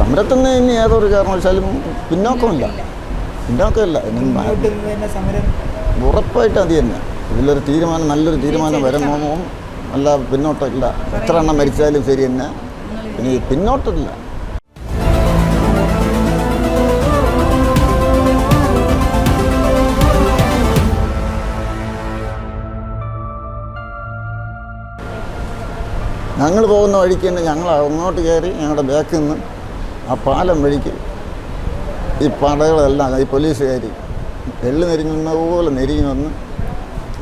സമരത്തിൽ നിന്ന് ഇനി ഏതൊരു കാരണവശാലും പിന്നോക്കമില്ല. പിന്നോക്കമില്ല. ഉറപ്പായിട്ട് അത് തന്നെ. ഇതിലൊരു തീരുമാനം നല്ലൊരു തീരുമാനം വരണമോ അല്ല പിന്നോട്ടില്ല. എത്ര എണ്ണം മരിച്ചാലും ശരി തന്നെ. ഇനി പിന്നോട്ടില്ല. ഞങ്ങൾ പോകുന്ന വഴിക്ക് തന്നെ ഞങ്ങൾ അങ്ങോട്ട് കയറി ഞങ്ങളുടെ ബാക്കിൽ നിന്ന് ആ പാലം വഴിക്ക് ഈ പടകളെല്ലാം ഈ പോലീസുകാർ എള്ളു നെരിഞ്ഞുന്ന പോലെ നെരിഞ്ഞു വന്ന്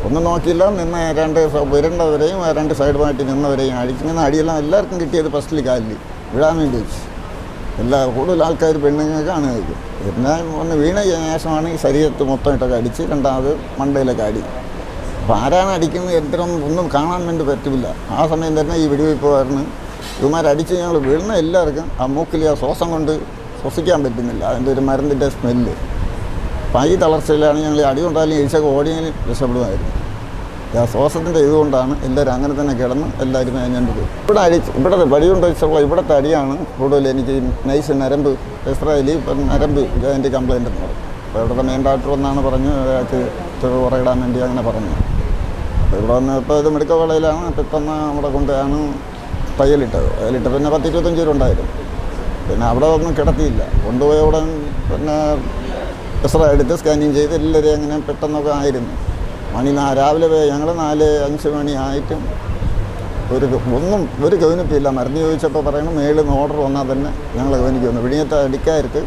ഒന്നും നോക്കിയില്ല. നിന്ന് രണ്ട് വരേണ്ടവരെയും രണ്ട് സൈഡുമായിട്ട് നിന്നവരെയും അടിക്കുന്ന അടിയെല്ലാം എല്ലാവർക്കും കിട്ടിയത് ഫസ്റ്റിൽ കാലിൽ വിടാൻ വേണ്ടി വെച്ച്. എല്ലാ കൂടുതൽ ആൾക്കാർ പെണ്ണുങ്ങൾക്കാണ് കഴിക്കും എന്നാൽ ഒന്ന് വീണ ശേഷമാണ് ഈ ശരീരത്ത് മൊത്തമായിട്ടൊക്കെ അടിച്ച് രണ്ടാമത് മണ്ടയിലൊക്കെ അടി. അപ്പോൾ ആരാണ് അടിക്കുന്നത്? എന്തിനൊന്നും ഒന്നും കാണാൻ വേണ്ടി പറ്റില്ല. ആ സമയം തന്നെ ഈ വെടിവെയ്പ്പുകാരന് ഇവന്മാരടിച്ച് ഞങ്ങൾ വീഴുന്ന എല്ലാവർക്കും ആ മൂക്കിൽ ആ ശ്വാസം കൊണ്ട് ശ്വസിക്കാൻ പറ്റുന്നില്ല. അതിന്റെ ഒരു മരുന്നിന്റെ സ്മെല്ല്. അപ്പം ഈ തളർച്ചയിലാണ് ഞങ്ങൾ അടി കൊണ്ടാലും ഈച്ചൊക്കെ ഓടിയതിന് രക്ഷപ്പെടുമായിരുന്നു. ആ ശ്വാസത്തിന്റെ ഇതുകൊണ്ടാണ് എല്ലാവരും അങ്ങനെ തന്നെ കിടന്ന് എല്ലാവരും അതിനുണ്ട് പോയി. ഇവിടെ അടിച്ച് ഇവിടെ വടികൊണ്ട് വെച്ചുള്ള ഇവിടുത്തെ അടിയാണ് കൂടുതൽ എനിക്ക് നൈസ് നരമ്പ് ഇസ്രായേലി ഇപ്പം നരമ്പ് അതിന്റെ കംപ്ലയിന്റ് എന്ന് പറയും. അപ്പോൾ ഇവിടുത്തെ മെയിൻ ഡോക്ടർ എന്നാണ് പറഞ്ഞു അയാൾക്ക് കുറയിടാൻ വേണ്ടി അങ്ങനെ പറഞ്ഞു ഇവിടെ വന്ന് ഇപ്പോൾ ഇത് മെഡിക്കൽ കോളേജിലാണ് പെട്ടെന്ന് അവിടെ കൊണ്ടാണ് തയ്യലിട്ടത് തയ്യലിട്ട് പിന്നെ പത്ത് ഇരുപത്തഞ്ച് പേര് ഉണ്ടായിരുന്നു. പിന്നെ അവിടെ ഒന്നും കിടത്തിയില്ല. കൊണ്ടുപോയ ഉടൻ പിന്നെ എക്സ്റേ എടുത്ത് സ്കാനിങ് ചെയ്ത് എല്ലാവരെയും അങ്ങനെ പെട്ടെന്നൊക്കെ ആയിരുന്നു. മണി നാ രാവിലെ ഞങ്ങൾ നാല് അഞ്ച് മണി ആയിട്ടും ഒരു ഒന്നും ഒരു ഗവനിപ്പില്ല മരുന്ന് ചോദിച്ചപ്പോൾ പറയണം മേളിൽ നിന്ന് ഓർഡർ വന്നാൽ തന്നെ ഞങ്ങൾ ഗവനിക്കുന്നു വിഴിഞ്ഞത്തെ അടിക്കാർക്ക്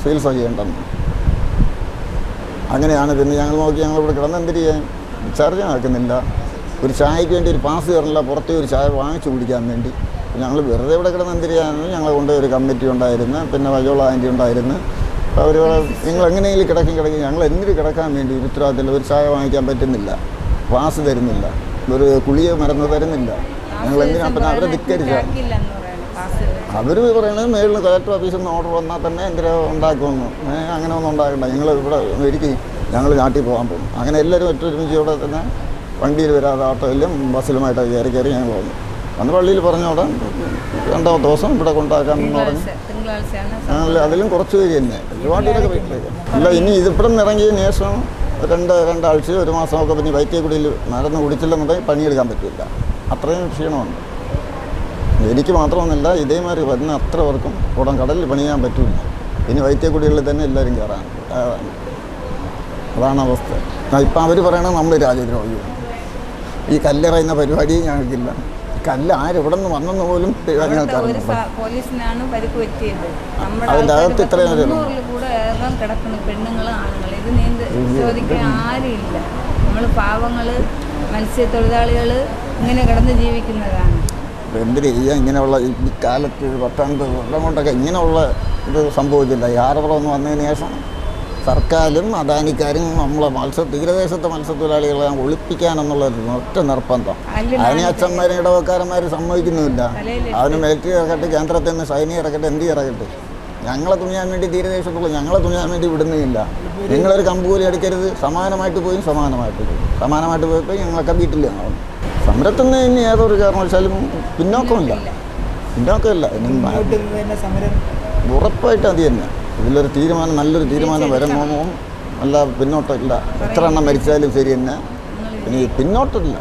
ചികിത്സ ചെയ്യേണ്ടെന്ന്. അങ്ങനെയാണ് പിന്നെ ഞങ്ങൾ നോക്കി ഞങ്ങളിവിടെ ഇവിടെ കിടന്ന് എന്ത് ചെയ്യാൻ? ചാർജ് നടക്കുന്നില്ല ഒരു ചായക്ക് വേണ്ടി ഒരു പാസ് കയറില്ല പുറത്തേ ഒരു ചായ വാങ്ങിച്ചു കുടിക്കാൻ വേണ്ടി. ഞങ്ങൾ വെറുതെ ഇവിടെ കിടന്ന് എന്ത് ചെയ്യാനും ഞങ്ങളെ കൊണ്ട് ഒരു കമ്മിറ്റി ഉണ്ടായിരുന്നു പിന്നെ വയോള ആന്റി ഉണ്ടായിരുന്നു. അവർ നിങ്ങൾ എങ്ങനെയെങ്കിലും കിടക്കും കിടക്കും. ഞങ്ങൾ എന്തിനു കിടക്കാൻ വേണ്ടി ഒരു ഉത്തരവാദിത്തമില്ല ഒരു ചായ വാങ്ങിക്കാൻ പറ്റുന്നില്ല പാസ് തരുന്നില്ല ഒരു കുളിയ മരുന്ന് തരുന്നില്ല. ഞങ്ങൾ എന്തിനാ അപ്പം അവരെ ധിക്കരിച്ച അവർ പറയണത് മേളിൽ കളക്ടർ ഓഫീസിൽ നിന്ന് ഓർഡർ വന്നാൽ തന്നെ എന്തിനാ ഉണ്ടാക്കുമെന്ന്. അങ്ങനെ ഒന്നും ഉണ്ടാക്കണ്ട. ഞങ്ങൾ ഇവിടെ ഇടുക്കി ഞങ്ങൾ നാട്ടിൽ പോകാൻ പോകും. അങ്ങനെ എല്ലാവരും ഒറ്റ ഒരുമിച്ച് ഇവിടെ തന്നെ വണ്ടിയിൽ വരാതെ ഓട്ടോയിലും ബസ്സിലുമായിട്ട് കയറി കയറി ഞങ്ങൾ വന്നു അന്ന് പള്ളിയിൽ പറഞ്ഞോടെ രണ്ടാമത്തെ ദിവസം ഇവിടെ കൊണ്ടാക്കാമെന്ന് പറഞ്ഞു. അല്ല അതിലും കുറച്ച് പേര് തന്നെ. ഒരുപാട് പേരൊക്കെ വീട്ടിലേക്ക് അല്ല ഇനി ഇതിവിടെ നിന്ന് ഇറങ്ങിയതിന് ശേഷം രണ്ട് രണ്ടാഴ്ച ഒരു മാസമൊക്കെ പിന്നെ വൈദ്യക്കുടിയിൽ നടന്ന് കുടിച്ചില്ലെന്നുണ്ടെങ്കിൽ പണിയെടുക്കാൻ പറ്റില്ല. അത്രയും ക്ഷീണമുണ്ട്. എനിക്ക് മാത്രമൊന്നുമില്ല ഇതേമാതിരി വരുന്ന അത്ര പേർക്കും ഉടൻ കടലിൽ പണിയാൻ പറ്റില്ല ഇനി വൈദ്യക്കുടികളിൽ തന്നെ എല്ലാവരും കയറാൻ. അതാണ് അവസ്ഥ. ഇപ്പം അവർ പറയണത് നമ്മൾ രാജ്യദ്രോഹിയാണ് ഈ കല്ലെറിയുന്ന പരിപാടി ഞങ്ങൾക്കില്ല. കല്ല് ആരെവിടെ നിന്ന് വന്നെന്ന് പോലും ഞങ്ങൾക്ക് പോലീസിനാണ് പരിക്ക് പറ്റിയത് നമ്മുടെ അതിന്റെ അകത്ത് ആൾക്കാര് ഇത്രയും പത്ത് പേരുണ്ട്. മുന്നൂറിൽ കൂടെ ഏറാൻ കിടക്കുന്നു പെണ്ണുങ്ങളും ആണുങ്ങളും. ഇത് നീന്ത് ചോദിക്കാൻ ആരുമില്ല. നമ്മൾ മത്സ്യത്തൊഴിലാളികൾ ഇങ്ങനെ കിടന്ന് ജീവിക്കുന്നതാണ്. എന്തിന് ചെയ്യാൻ ഇങ്ങനെയുള്ള ഈ കാലത്ത് പത്താമ്പത് കൊല്ലം കൊണ്ടൊക്കെ ഇങ്ങനെയുള്ള ഇത് സംഭവിച്ചില്ല. ഈ ആറപ്പുറം ഒന്ന് വന്നതിന് ശേഷം സർക്കാരും അദാനിക്കാരും നമ്മളെ മത്സ്യ തീരദേശത്തെ മത്സ്യത്തൊഴിലാളികളെ ഒളിപ്പിക്കാനെന്നുള്ള ഒറ്റ നിർബന്ധം. അതിനെ അച്ഛന്മാരും ഇടവക്കാരന്മാരും സമ്മതിക്കുന്നുമില്ല. അതിന് അവന് മിലിറ്ററി ഇറക്കട്ടെ കേന്ദ്രത്തിൽ നിന്ന് സൈനിക ഇറക്കട്ടെ എന്ത് ഇറക്കട്ടെ. ഞങ്ങളെ തുണിയാൻ വേണ്ടി തീരദേശത്തുള്ള ഞങ്ങളെ തുണിയാൻ വേണ്ടി വിടുന്നില്ല. നിങ്ങളൊരു കമ്പൂലി അടിക്കരുത് സമാനമായിട്ട് പോയി സമാനമായിട്ട് പോയി സമാനമായിട്ട് പോയപ്പോൾ ഞങ്ങളൊക്കെ വീട്ടിൽ സമരത്തിൽ നിന്ന് ഇനി ഏതൊരു കാരണവശാലും പിന്നോക്കമില്ല. പിന്നോക്കമില്ല. ഉറപ്പായിട്ട് അത് തന്നെ. ഇതിലൊരു തീരുമാനം നല്ലൊരു തീരുമാനം വരുമോ അല്ല പിന്നോട്ടില്ല. എത്ര എണ്ണം മരിച്ചാലും ശരി തന്നെ. ഇനി പിന്നോട്ടില്ല.